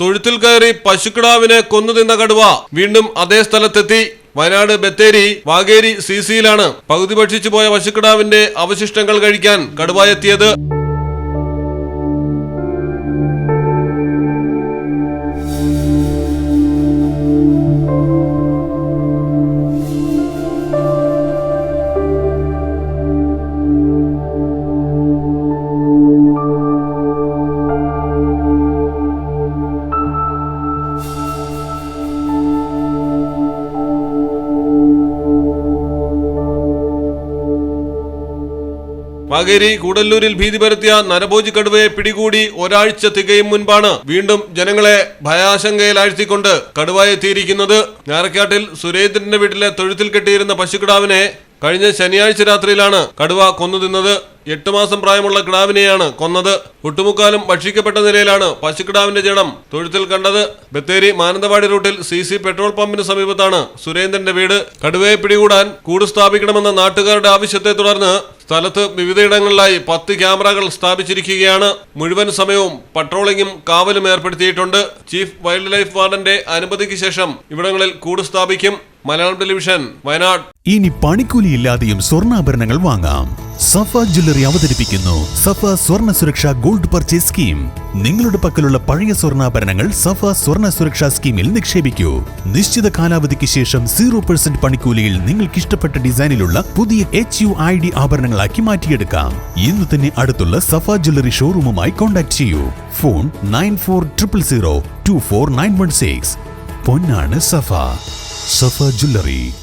തൊഴുത്തിൽ കയറി പശുക്കിടാവിനെ കൊന്നു തിന്ന കടുവ വീണ്ടും അതേ സ്ഥലത്തെത്തി. വയനാട് ബത്തേരി വാഗേരി സി സിയിലാണ് പകുതി ഭക്ഷിച്ചു പോയ പശുക്കിടാവിന്റെ അവശിഷ്ടങ്ങൾ കഴിക്കാൻ കടുവ എത്തിയത്. വാഗേരി കൂടല്ലൂരിൽ ഭീതി പരത്തിയ നരഭോജി കടുവയെ പിടികൂടി ഒരാഴ്ച തികയും മുൻപാണ് വീണ്ടും ജനങ്ങളെ ഭയാശങ്കയിലാഴ്ത്തിക്കൊണ്ട് കടുവ എത്തിയിരിക്കുന്നത്. ഞാറക്കാട്ടിൽ സുരേന്ദ്രന്റെ വീട്ടിലെ തൊഴുത്തിൽ കെട്ടിയിരുന്ന പശുക്കിടാവിനെ കഴിഞ്ഞ ശനിയാഴ്ച രാത്രിയിലാണ് കടുവ കൊന്നു തിന്നത്. എട്ട് മാസം പ്രായമുള്ള കിടാവിനെയാണ് കൊന്നത്. ഒട്ടുമുക്കാലും ഭക്ഷിക്കപ്പെട്ട നിലയിലാണ് പശുക്കിടാവിന്റെ ജഡം തൊഴുത്തിൽ കണ്ടത്. ബത്തേരി മാനന്തവാടി റൂട്ടിൽ സി സി പെട്രോൾ പമ്പിന് സമീപത്താണ് സുരേന്ദ്രന്റെ വീട്. കടുവയെ പിടികൂടാൻ കൂട് സ്ഥാപിക്കണമെന്ന നാട്ടുകാരുടെ ആവശ്യത്തെ തുടർന്ന് സ്ഥലത്ത് വിവിധയിടങ്ങളിലായി പത്ത് ക്യാമറകൾ സ്ഥാപിച്ചിരിക്കുകയാണ്. മുഴുവൻ സമയവും പട്രോളിംഗും കാവലും ഏർപ്പെടുത്തിയിട്ടുണ്ട്. ചീഫ് വൈൽഡ് ലൈഫ് വാർഡന്റെ അനുമതിക്ക് ശേഷം ഇവിടങ്ങളിൽ കൂട് സ്ഥാപിക്കും. മലയാളം ടെലിവിഷൻ വയനാട്. ഇനി പണിക്കൂലിയില്ലാതെയും സ്വർണാഭരണങ്ങൾ വാങ്ങാം. സഫ ജ്വല്ലറി അവതരിപ്പിക്കുന്നു. സഫ സ്വർണ സുരക്ഷ ഗോൾഡ് പർച്ചേസ് സ്കീം. നിങ്ങളുടെ പക്കലുള്ള പഴയ സ്വർണാഭരണങ്ങൾ സഫ സ്വർണ സുരക്ഷാ സ്കീമിൽ നിക്ഷേപിക്കൂ. നിശ്ചിത കാലാവധിക്ക് ശേഷം സീറോ പെർസെന്റ് പണിക്കൂലിയിൽ നിങ്ങൾക്ക് ഇഷ്ടപ്പെട്ട ഡിസൈനിലുള്ള പുതിയ എച്ച് യു ഐ ഡി ആഭരണങ്ങളാക്കി മാറ്റിയെടുക്കാം. ഇന്ന് തന്നെ അടുത്തുള്ള സഫ ജ്വല്ലറി ഷോറൂമുമായി കോൺടാക്ട് ചെയ്യൂ. Phone nine four triple zero two four nine one six. പൊന്നാണ് Safa. Safa jewellery.